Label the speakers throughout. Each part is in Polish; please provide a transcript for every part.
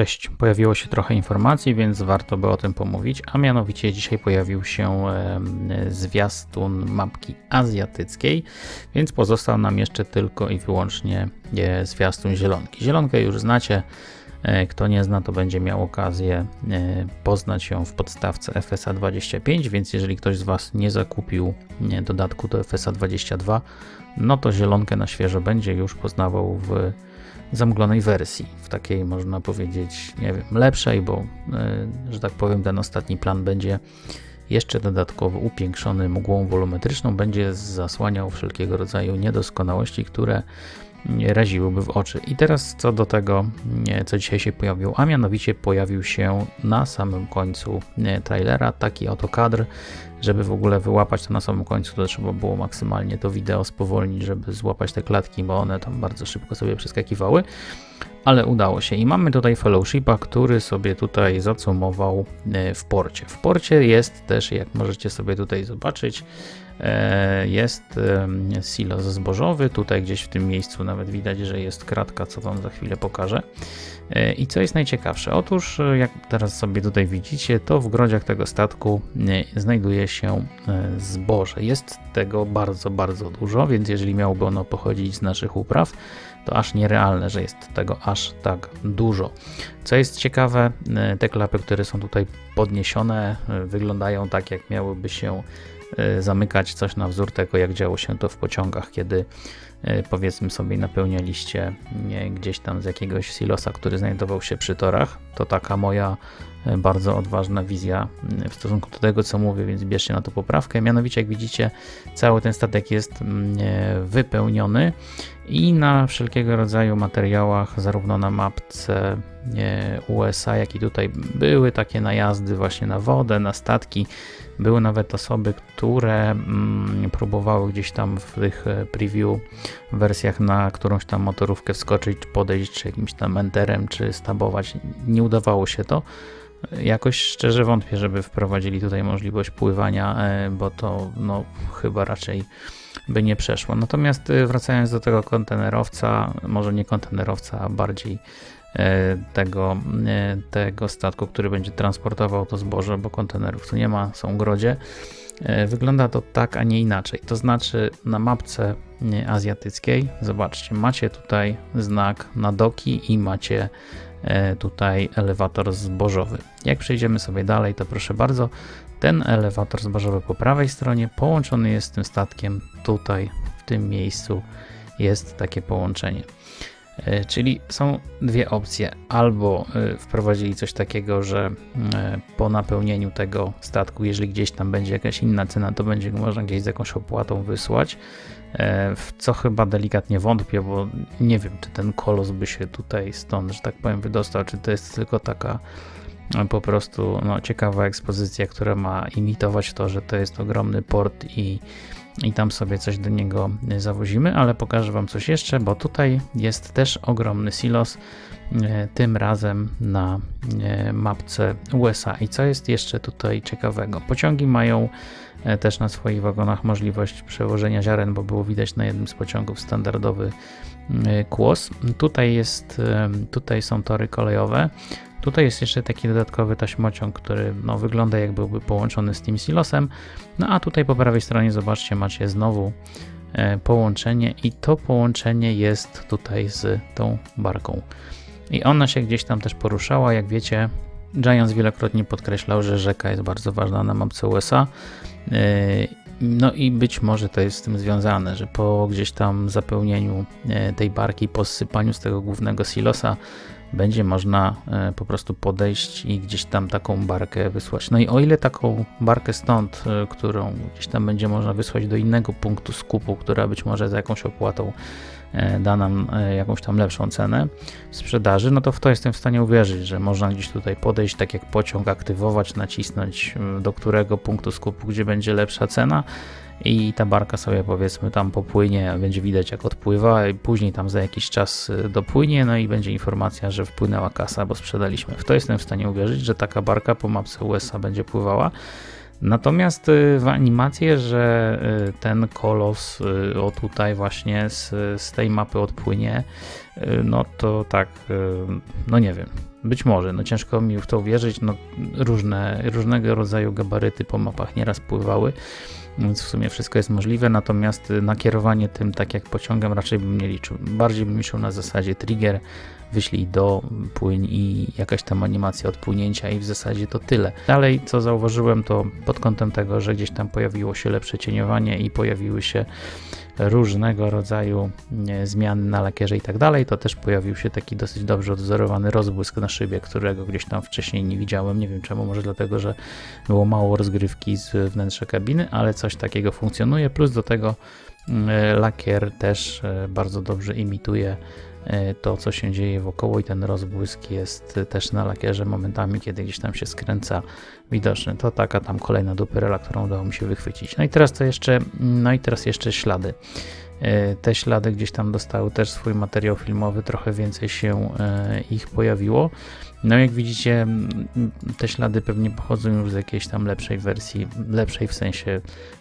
Speaker 1: Cześć, pojawiło się trochę informacji, więc warto by o tym pomówić, a mianowicie dzisiaj pojawił się zwiastun mapki azjatyckiej, więc pozostał nam jeszcze tylko i wyłącznie e, zwiastun zielonki. Zielonkę już znacie, e, kto nie zna, to będzie miał okazję e, poznać ją w podstawce FSA 25, więc jeżeli ktoś z Was nie zakupił dodatku do FSA 22, no to zielonkę na świeżo będzie już poznawał w zamglonej wersji, w takiej można powiedzieć, nie wiem, lepszej, bo, e, że tak powiem, ten ostatni plan będzie jeszcze dodatkowo upiększony mgłą wolumetryczną, będzie zasłaniał wszelkiego rodzaju niedoskonałości, które raziłyby w oczy. I teraz co do tego, co dzisiaj się pojawiło, a mianowicie pojawił się na samym końcu trailera taki oto kadr, żeby w ogóle wyłapać to na samym końcu, to trzeba było maksymalnie to wideo spowolnić, żeby złapać te klatki, bo one tam bardzo szybko sobie przeskakiwały ale udało się. I mamy tutaj fellowshipa, który sobie tutaj zacumował e, w porcie. W porcie jest też, jak możecie sobie tutaj zobaczyć, jest silos zbożowy. Tutaj gdzieś w tym miejscu nawet widać, że jest kratka, co Wam za chwilę pokażę. E, I co jest najciekawsze? Otóż, jak teraz sobie tutaj widzicie, to w grodziach tego statku znajduje się zboże. Jest tego bardzo, bardzo dużo, więc jeżeli miałoby ono pochodzić z naszych upraw, to aż nierealne, że jest tego aż tak dużo. Co jest ciekawe, e, te klapy, które są tutaj podniesione, e, wyglądają tak, jak miałyby się e, zamykać coś na wzór tego, jak działo się to w pociągach, kiedy powiedzmy sobie napełnialiście gdzieś tam z jakiegoś silosa, który znajdował się przy torach. To taka moja bardzo odważna wizja w stosunku do tego, co mówię, więc bierzcie na to poprawkę. Mianowicie, jak widzicie, cały ten statek jest wypełniony i na wszelkiego rodzaju materiałach, zarówno na mapce USA, jak i tutaj były takie najazdy właśnie na wodę, na statki. Były nawet osoby, które mm, próbowały gdzieś tam w tych e, preview wersjach na którąś tam motorówkę wskoczyć, podejść, czy jakimś tam enterem, czy stabować. Nie udawało się to. Jakoś szczerze wątpię, żeby wprowadzili tutaj możliwość pływania, e, bo to no, chyba raczej by nie przeszło. Natomiast wracając do tego kontenerowca, może nie kontenerowca, a bardziej e, tego, e, tego statku, który będzie transportował to zboże, bo kontenerów tu nie ma, są grodzie. E, wygląda to tak, a nie inaczej. To znaczy na mapce azjatyckiej, zobaczcie, macie tutaj znak na doki i macie tutaj elewator zbożowy. Jak przejdziemy sobie dalej, to proszę bardzo, ten elewator zbożowy po prawej stronie połączony jest z tym statkiem tutaj, w tym miejscu jest takie połączenie. E, czyli są dwie opcje. Albo e, wprowadzili coś takiego, że e, po napełnieniu tego statku, jeżeli gdzieś tam będzie jakaś inna cena, to będzie go można gdzieś z jakąś opłatą wysłać. W co chyba delikatnie wątpię, bo nie wiem, czy ten kolos by się tutaj stąd, że tak powiem, wydostał, czy to jest tylko taka po prostu no, ciekawa ekspozycja, która ma imitować to, że to jest ogromny port i, i tam sobie coś do niego zawozimy, ale pokażę Wam coś jeszcze, bo tutaj jest też ogromny silos, e, tym razem na e, mapce USA. I co jest jeszcze tutaj ciekawego? Pociągi mają e, też na swoich wagonach możliwość przewożenia ziaren, bo było widać na jednym z pociągów standardowy kłos. Tutaj, jest, tutaj są tory kolejowe. Tutaj jest jeszcze taki dodatkowy taśmociąg, który no, wygląda jak byłby połączony z tym silosem. No a tutaj po prawej stronie zobaczcie, macie znowu e, połączenie i to połączenie jest tutaj z tą barką. I ona się gdzieś tam też poruszała, jak wiecie, Giants wielokrotnie podkreślał, że rzeka jest bardzo ważna na mapce USA. E, no i być może to jest z tym związane, że po gdzieś tam zapełnieniu e, tej barki, po zsypaniu z tego głównego silosa, będzie można e, po prostu podejść i gdzieś tam taką barkę wysłać. No i o ile taką barkę stąd, e, którą gdzieś tam będzie można wysłać do innego punktu skupu, która być może za jakąś opłatą e, da nam jakąś tam lepszą cenę sprzedaży, no to w to jestem w stanie uwierzyć, że można gdzieś tutaj podejść, tak jak pociąg, aktywować, nacisnąć do którego punktu skupu, gdzie będzie lepsza cena i ta barka sobie powiedzmy tam popłynie, będzie widać jak odpływa i później tam za jakiś czas y, dopłynie, no i będzie informacja, że wpłynęła kasa, bo sprzedaliśmy. W to jestem w stanie uwierzyć, że taka barka po mapce USA będzie pływała. Natomiast y, w animację, że y, ten kolos o tutaj właśnie z, z tej mapy odpłynie, no to tak, no nie wiem. Być może, no ciężko mi w to uwierzyć, no różne, różnego rodzaju gabaryty po mapach nieraz pływały, więc w sumie wszystko jest możliwe, natomiast nakierowanie tym tak jak pociągiem raczej bym nie liczył. Bardziej bym liczył na zasadzie trigger, wyślij do, płyń i jakaś tam animacja odpłynięcia i w zasadzie to tyle. Dalej, co zauważyłem, to pod kątem tego, że gdzieś tam pojawiło się lepsze cieniowanie i pojawiły się różnego rodzaju zmiany na lakierze i tak dalej, to też pojawił się taki dosyć dobrze odwzorowany rozbłysk na szybie, którego gdzieś tam wcześniej nie widziałem. Nie wiem czemu, może dlatego, że było mało rozgrywki z wnętrza kabiny, ale coś takiego funkcjonuje. Plus do tego mm, lakier też e, bardzo dobrze imituje to, co się dzieje wokoło i ten rozbłysk jest też na lakierze momentami, kiedy gdzieś tam się skręca widoczny. To taka tam kolejna duperela, którą udało mi się wychwycić. No i teraz to jeszcze, no i teraz jeszcze ślady. E, te ślady gdzieś tam dostały też swój materiał filmowy, trochę więcej się e, ich pojawiło. No jak widzicie, te ślady pewnie pochodzą już z jakiejś tam lepszej wersji, lepszej w sensie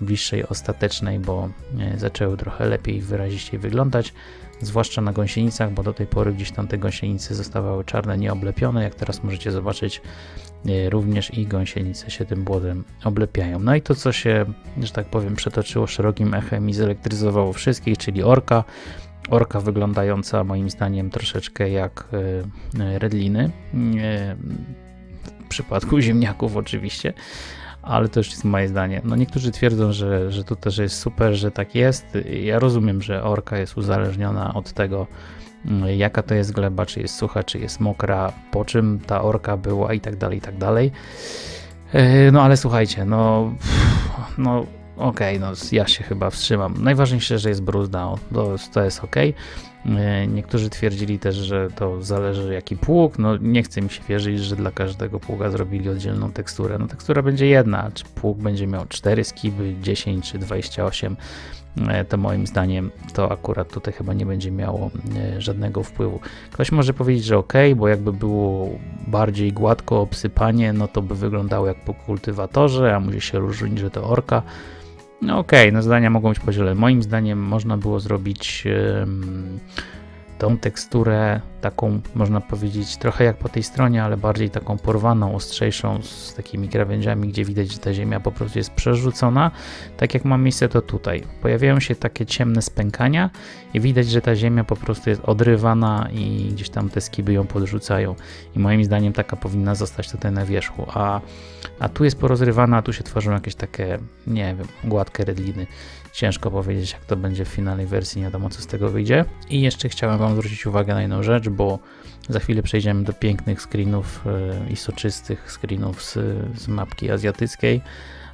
Speaker 1: bliższej ostatecznej, bo zaczęły trochę lepiej, wyraziściej wyglądać zwłaszcza na gąsienicach, bo do tej pory gdzieś tam te gąsienice zostawały czarne, nieoblepione. Jak teraz możecie zobaczyć, e, również i gąsienice się tym błodem oblepiają. No i to, co się, że tak powiem, przetoczyło szerokim echem i zelektryzowało wszystkich, czyli orka. Orka wyglądająca moim zdaniem troszeczkę jak e, e, redliny. W przypadku ziemniaków oczywiście ale to już jest moje zdanie. No niektórzy twierdzą, że, że to też jest super, że tak jest. Ja rozumiem, że orka jest uzależniona od tego, mm, jaka to jest gleba, czy jest sucha, czy jest mokra, po czym ta orka była i tak dalej, i tak dalej. E, no ale słuchajcie, no, no okej, okay, no ja się chyba wstrzymam. Najważniejsze, że jest bruzda, to, to jest ok. E, niektórzy twierdzili też, że to zależy jaki pług. No nie chcę mi się wierzyć, że dla każdego pługa zrobili oddzielną teksturę. No tekstura będzie jedna, czy pług będzie miał 4 skiby, 10 czy 28 e, to moim zdaniem to akurat tutaj chyba nie będzie miało e, żadnego wpływu. Ktoś może powiedzieć, że ok, bo jakby było bardziej gładko obsypanie, no to by wyglądało jak po kultywatorze, a musi się różnić, że to orka. No okej, okay, no zdania mogą być podzielone. Moim zdaniem można było zrobić tą teksturę taką, można powiedzieć, trochę jak po tej stronie, ale bardziej taką porwaną, ostrzejszą, z takimi krawędziami, gdzie widać, że ta ziemia po prostu jest przerzucona. Tak jak ma miejsce to tutaj. Pojawiają się takie ciemne spękania i widać, że ta ziemia po prostu jest odrywana i gdzieś tam te skiby ją podrzucają. I moim zdaniem taka powinna zostać tutaj na wierzchu. A, a tu jest porozrywana, a tu się tworzą jakieś takie, nie wiem, gładkie redliny. Ciężko powiedzieć, jak to będzie w finalnej wersji, nie wiadomo co z tego wyjdzie. I jeszcze chciałem Wam zwrócić uwagę na jedną rzecz, bo za chwilę przejdziemy do pięknych screenów e, i soczystych screenów z, z mapki azjatyckiej,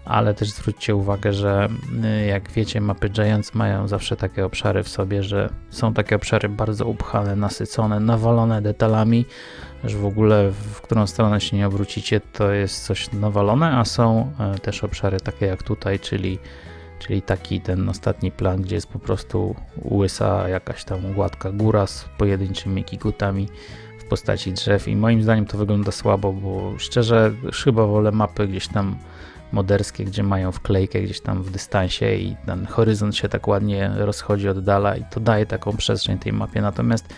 Speaker 1: ale też zwróćcie uwagę, że e, jak wiecie, mapy Giants mają zawsze takie obszary w sobie, że są takie obszary bardzo upchane, nasycone, nawalone detalami, że w ogóle w którą stronę się nie obrócicie, to jest coś nawalone, a są e, też obszary takie jak tutaj, czyli czyli taki ten ostatni plan, gdzie jest po prostu łysa jakaś tam gładka góra z pojedynczymi kikutami w postaci drzew. I moim zdaniem to wygląda słabo, bo szczerze chyba wolę mapy gdzieś tam moderskie, gdzie mają wklejkę gdzieś tam w dystansie i ten horyzont się tak ładnie rozchodzi, oddala i to daje taką przestrzeń tej mapie, natomiast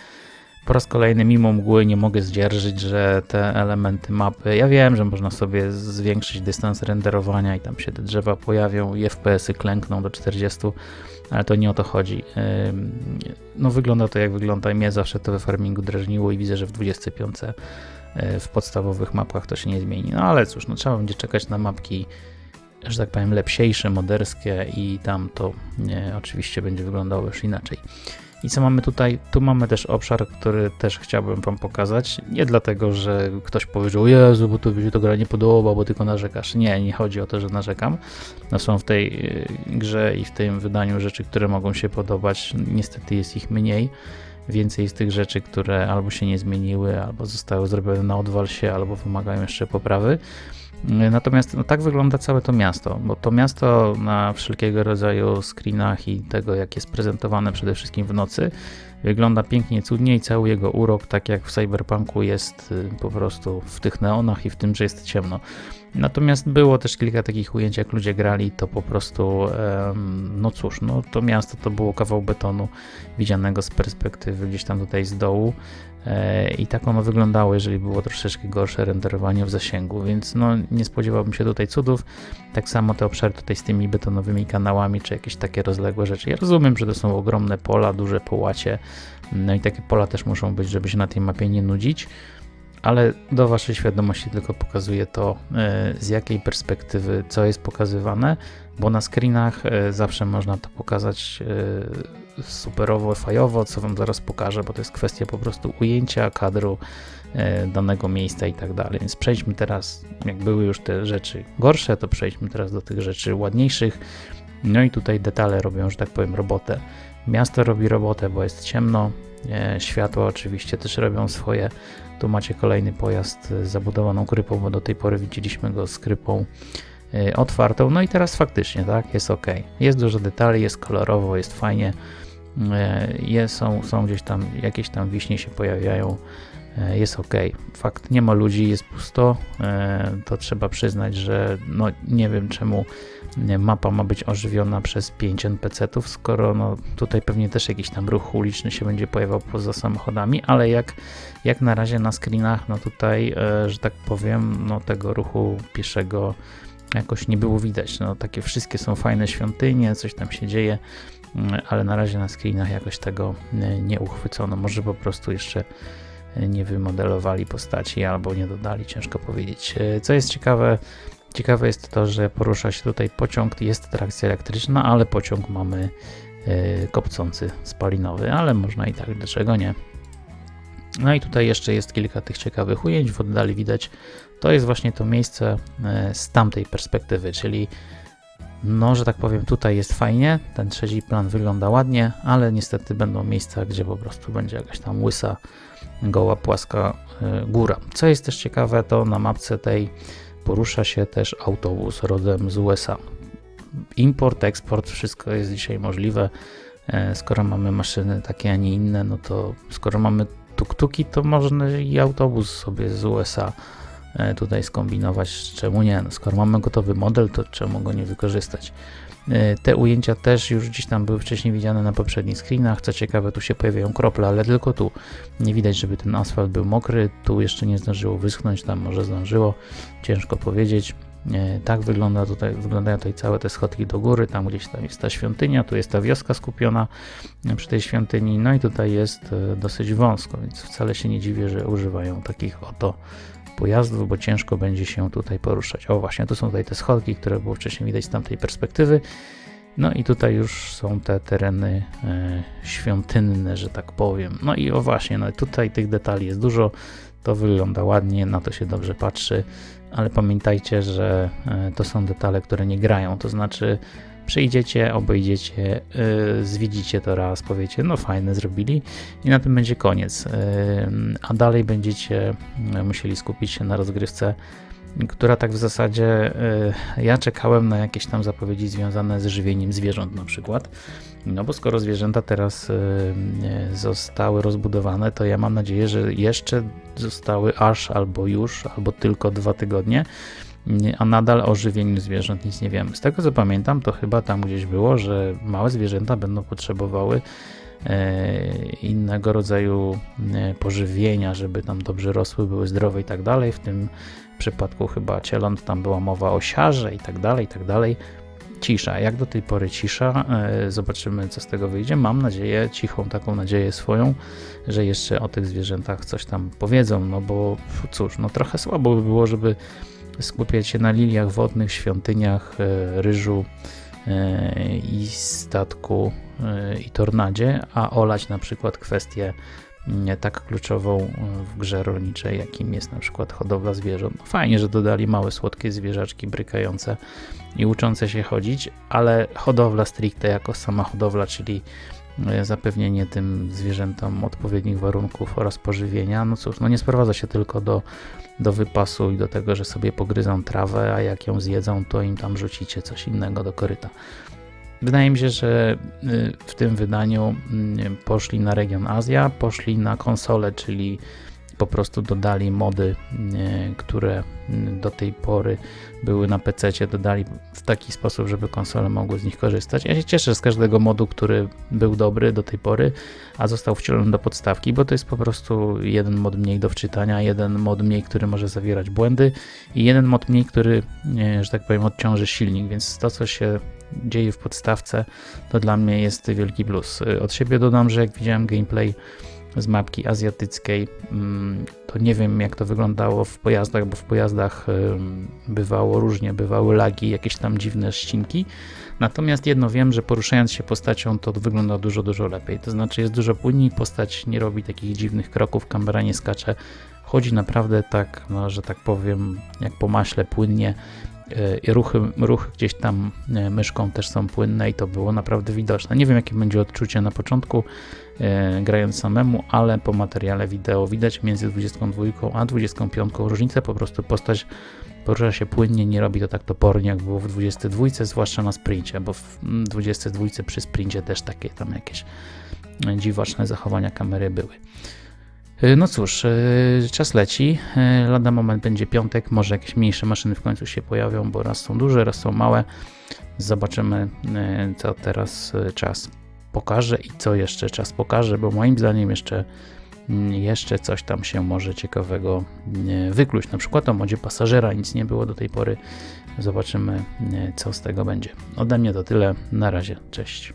Speaker 1: po raz kolejny, mimo mgły, nie mogę zdzierżyć, że te elementy mapy. Ja wiem, że można sobie zwiększyć dystans renderowania i tam się te drzewa pojawią i FPS-y klękną do 40, ale to nie o to chodzi. No, wygląda to jak wygląda i mnie zawsze to we farmingu drażniło i widzę, że w 25 e, w podstawowych mapkach to się nie zmieni. No ale cóż, no, trzeba będzie czekać na mapki że tak powiem, lepsiejsze, moderskie i tam to nie, oczywiście będzie wyglądało już inaczej. I co mamy tutaj? Tu mamy też obszar, który też chciałbym Wam pokazać. Nie dlatego, że ktoś powie, że o Jezu, bo tu się to gra nie podoba, bo tylko narzekasz. Nie, nie chodzi o to, że narzekam. No są w tej y, grze i w tym wydaniu rzeczy, które mogą się podobać. Niestety jest ich mniej. Więcej z tych rzeczy, które albo się nie zmieniły, albo zostały zrobione na odwal się, albo wymagają jeszcze poprawy. Natomiast no, tak wygląda całe to miasto, bo to miasto na wszelkiego rodzaju screenach i tego, jak jest prezentowane przede wszystkim w nocy, Wygląda pięknie, cudnie i cały jego urok, tak jak w Cyberpunku, jest y, po prostu w tych neonach i w tym, że jest ciemno. Natomiast było też kilka takich ujęć, jak ludzie grali, to po prostu, no cóż, no to miasto to było kawał betonu widzianego z perspektywy gdzieś tam tutaj z dołu. E, I tak ono wyglądało, jeżeli było troszeczkę gorsze renderowanie w zasięgu, więc no nie spodziewałbym się tutaj cudów. Tak samo te obszary tutaj z tymi betonowymi kanałami, czy jakieś takie rozległe rzeczy. Ja rozumiem, że to są ogromne pola, duże połacie, no i takie pola też muszą być, żeby się na tej mapie nie nudzić ale do Waszej świadomości tylko pokazuję to, e, z jakiej perspektywy co jest pokazywane, bo na screenach e, zawsze można to pokazać superowo, fajowo, co Wam zaraz pokażę, bo to jest kwestia po prostu ujęcia kadru danego miejsca i tak dalej. Więc przejdźmy teraz, jak były już te rzeczy gorsze, to przejdźmy teraz do tych rzeczy ładniejszych. No i tutaj detale robią, że tak powiem, robotę. Miasto robi robotę, bo jest ciemno, światła oczywiście też robią swoje tu macie kolejny pojazd z zabudowaną krypą, bo do tej pory widzieliśmy go z krypą e, otwartą. No i teraz faktycznie, tak, jest ok. Jest dużo detali, jest kolorowo, jest fajnie. E, jest, są, są gdzieś tam jakieś tam wiśnie się pojawiają. E, jest ok. Fakt, nie ma ludzi, jest pusto. To trzeba przyznać, że no nie wiem czemu mapa ma być ożywiona przez 5 NPC-ów, skoro no, tutaj pewnie też jakiś tam ruch uliczny się będzie pojawiał poza samochodami, ale jak, jak na razie na screenach, no tutaj, e, że tak powiem, no tego ruchu pieszego jakoś nie było widać. No takie wszystkie są fajne świątynie, coś tam się dzieje, mm, ale na razie na screenach jakoś tego e, nie uchwycono. Może po prostu jeszcze e, nie wymodelowali postaci albo nie dodali, ciężko powiedzieć. Co jest ciekawe, Ciekawe jest to, że porusza się tutaj pociąg, jest trakcja elektryczna, ale pociąg mamy kopcący spalinowy, ale można i tak, dlaczego nie? No i tutaj jeszcze jest kilka tych ciekawych ujęć, w oddali widać, to jest właśnie to miejsce yy, z tamtej perspektywy, czyli no, że tak powiem, tutaj jest fajnie, ten trzeci plan wygląda ładnie, ale niestety będą miejsca, gdzie po prostu będzie jakaś tam łysa, goła, płaska yy, góra. Co jest też ciekawe, to na mapce tej porusza się też autobus rodem z USA. Import, eksport, wszystko jest dzisiaj możliwe. E, skoro mamy maszyny takie, a nie inne, no to skoro mamy tuk-tuki, to można i autobus sobie z USA e, tutaj skombinować. Czemu nie? No skoro mamy gotowy model, to czemu go nie wykorzystać? E, te ujęcia też już gdzieś tam były wcześniej widziane na poprzednich screenach. Co ciekawe, tu się pojawiają krople, ale tylko tu. Nie widać, żeby ten asfalt był mokry. Tu jeszcze nie zdążyło wyschnąć, tam może zdążyło. Ciężko powiedzieć. E, tak wygląda tutaj, wyglądają tutaj całe te schodki do góry, tam gdzieś tam jest ta świątynia, tu jest ta wioska skupiona przy tej świątyni, no i tutaj jest e, dosyć wąsko, więc wcale się nie dziwię, że używają takich oto pojazdów, bo ciężko będzie się tutaj poruszać. O właśnie, tu są tutaj te schodki, które było wcześniej widać z tamtej perspektywy. No i tutaj już są te tereny e, świątynne, że tak powiem. No i o właśnie, no tutaj tych detali jest dużo, to wygląda ładnie, na to się dobrze patrzy, ale pamiętajcie, że e, to są detale, które nie grają, to znaczy przyjdziecie, obejdziecie, yy, zwiedzicie to raz, powiecie, no fajne zrobili i na tym będzie koniec. Yy, a dalej będziecie musieli skupić się na rozgrywce, która tak w zasadzie yy, ja czekałem na jakieś tam zapowiedzi związane z żywieniem zwierząt na przykład. No bo skoro zwierzęta teraz yy, zostały rozbudowane, to ja mam nadzieję, że jeszcze zostały aż albo już, albo tylko dwa tygodnie a nadal o żywieniu zwierząt nic nie wiemy. Z tego co pamiętam, to chyba tam gdzieś było, że małe zwierzęta będą potrzebowały innego rodzaju pożywienia, żeby tam dobrze rosły, były zdrowe i tak dalej. W tym przypadku chyba cieląt tam była mowa o siarze i tak dalej, i tak dalej. Cisza, jak do tej pory cisza. E, zobaczymy, co z tego wyjdzie. Mam nadzieję, cichą taką nadzieję swoją, że jeszcze o tych zwierzętach coś tam powiedzą, no bo cóż, no trochę słabo by było, żeby skupiać się na liliach wodnych, świątyniach, e, ryżu e, i statku i tornadzie, a olać na przykład kwestię tak kluczową w grze rolniczej, jakim jest na przykład hodowla zwierząt. No fajnie, że dodali małe, słodkie zwierzaczki brykające i uczące się chodzić, ale hodowla stricte jako sama hodowla, czyli zapewnienie tym zwierzętom odpowiednich warunków oraz pożywienia, no cóż, no nie sprowadza się tylko do do wypasu i do tego, że sobie pogryzą trawę, a jak ją zjedzą, to im tam rzucicie coś innego do koryta. Wydaje mi się, że y, w tym wydaniu mm, poszli na region Azja, poszli na konsolę, czyli po prostu dodali mody, y, które do tej pory były na PC, dodali w taki sposób, żeby konsole mogły z nich korzystać. Ja się cieszę z każdego modu, który był dobry do tej pory, a został wcielony do podstawki, bo to jest po prostu jeden mod mniej do wczytania, jeden mod mniej, który może zawierać błędy i jeden mod mniej, który, że tak powiem, odciąży silnik, więc to, co się dzieje w podstawce, to dla mnie jest wielki plus. Od siebie dodam, że jak widziałem gameplay z mapki azjatyckiej, mm, to nie wiem jak to wyglądało w pojazdach, bo w pojazdach bywało różnie, bywały lagi, jakieś tam dziwne ścinki. Natomiast jedno wiem, że poruszając się postacią to wygląda dużo, dużo lepiej. To znaczy jest dużo płynniej, postać nie robi takich dziwnych kroków, kamera nie skacze. Chodzi naprawdę tak, no, że tak powiem, jak po maśle płynnie i ruchy, ruchy gdzieś tam e, myszką też są płynne i to było naprawdę widoczne. Nie wiem jakie będzie odczucie na początku e, grając samemu, ale po materiale wideo widać między 22 a 25 różnicę, po prostu postać porusza się płynnie, nie robi to tak topornie jak było w 22, zwłaszcza na sprincie, bo w mm, 22 przy sprincie też takie tam jakieś e, dziwaczne zachowania kamery były. Y, No cóż, y, czas leci. Y, Lada moment będzie piątek, może jakieś mniejsze maszyny w końcu się pojawią, bo raz są duże, raz są małe. Zobaczymy, co teraz czas pokaże i co jeszcze czas pokaże, bo moim zdaniem jeszcze, mm, jeszcze coś tam się może ciekawego wykluć. Na przykład o modzie pasażera nic nie było do tej pory. Zobaczymy, co z tego będzie. Ode mnie to tyle. Na razie, cześć.